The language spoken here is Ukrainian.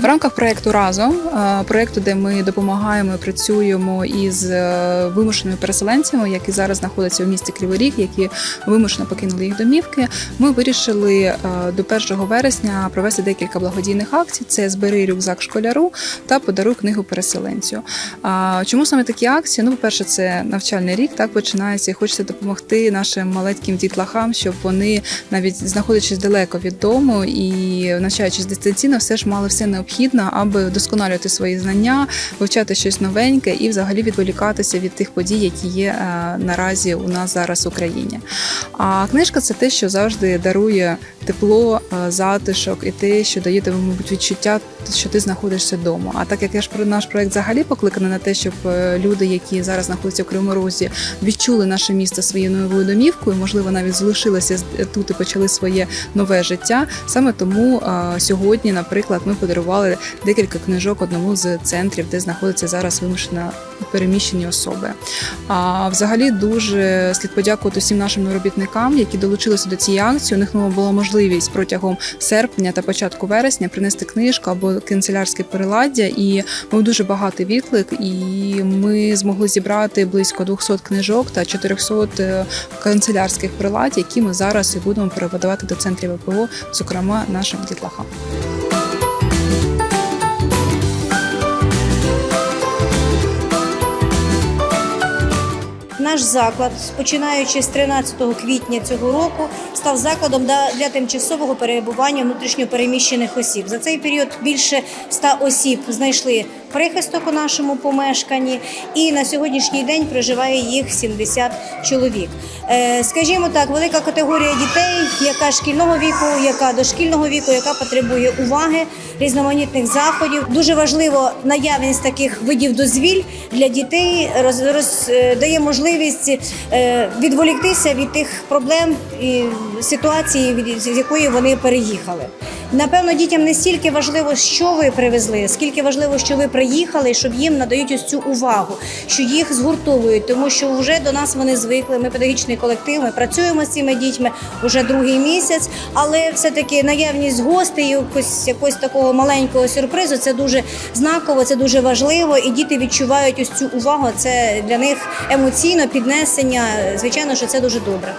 В рамках проекту разом е, проекту, де ми допомагаємо, працюємо із е, вимушеними переселенцями, які зараз знаходяться у місті Кривий Ріг, які вимушено покинули їх домівки. Ми вирішили е, до 1 вересня провести декілька благодійних акцій: це збери рюкзак школяру та подаруй книгу переселенцю. А чому саме такі акції? Ну, по-перше, це навчальний рік, так починається, і хочеться допомогти нашим маленьким дітлахам, щоб вони навіть знаходячись далеко від дому і навчаючись дистанційно, все ж мали все необхідне, аби вдосконалювати свої знання, вивчати щось новеньке і взагалі відволікатися від тих подій, які є е, наразі у нас зараз в Україні. А книжка це те, що завжди дарує тепло, е, затишок і те, що дає тобі, мабуть, відчуття, що ти знаходишся вдома. А так як я ж про наш проект взагалі покликаний на те, щоб е, люди, які зараз знаходяться в Кривому Розі, відчули наше місто своєю новою домівкою, можливо, навіть залишилися тут і почали своє нове життя. Саме тому сьогодні, наприклад, ми подарували декілька книжок одному з центрів, де знаходяться зараз вимушено переміщені особи. А взагалі дуже слід подякувати всім нашим робітникам, які долучилися до цієї акції. У них ну, була можливість протягом серпня та початку вересня принести книжку або канцелярське приладдя. І був дуже багатий відклик. І ми змогли зібрати близько 200 книжок та 400 е, канцелярських прилад, які ми зараз і будемо переводувати до центрів ВПО, зокрема нашим дітлахам. Наш заклад, починаючи з 13 квітня цього року, став закладом для- тимчасового перебування внутрішньопереміщених осіб. За цей період більше 100 осіб знайшли прихисток у нашому помешканні, і на сьогоднішній день проживає їх 70 чоловік. Е, Скажімо так, велика категорія дітей, яка шкільного віку, яка дошкільного віку, яка потребує уваги, різноманітних заходів. Дуже важливо наявність таких видів дозвіль для дітей роз, роз, е, дає можливість е, відволіктися від тих проблем і ситуації, з якої вони переїхали. Напевно, дітям не стільки важливо, що ви привезли, скільки важливо, що ви приїхали, щоб їм надають ось цю увагу, що їх згуртовують, тому що вже до нас вони звикли. Ми педагогічний колектив, ми працюємо з цими дітьми вже другий місяць, але все-таки наявність гостей, якось якось такого маленького сюрпризу, це дуже знаково, це дуже важливо, і діти відчувають ось цю увагу. Це для них емоційно піднесення. Звичайно, що це дуже добре.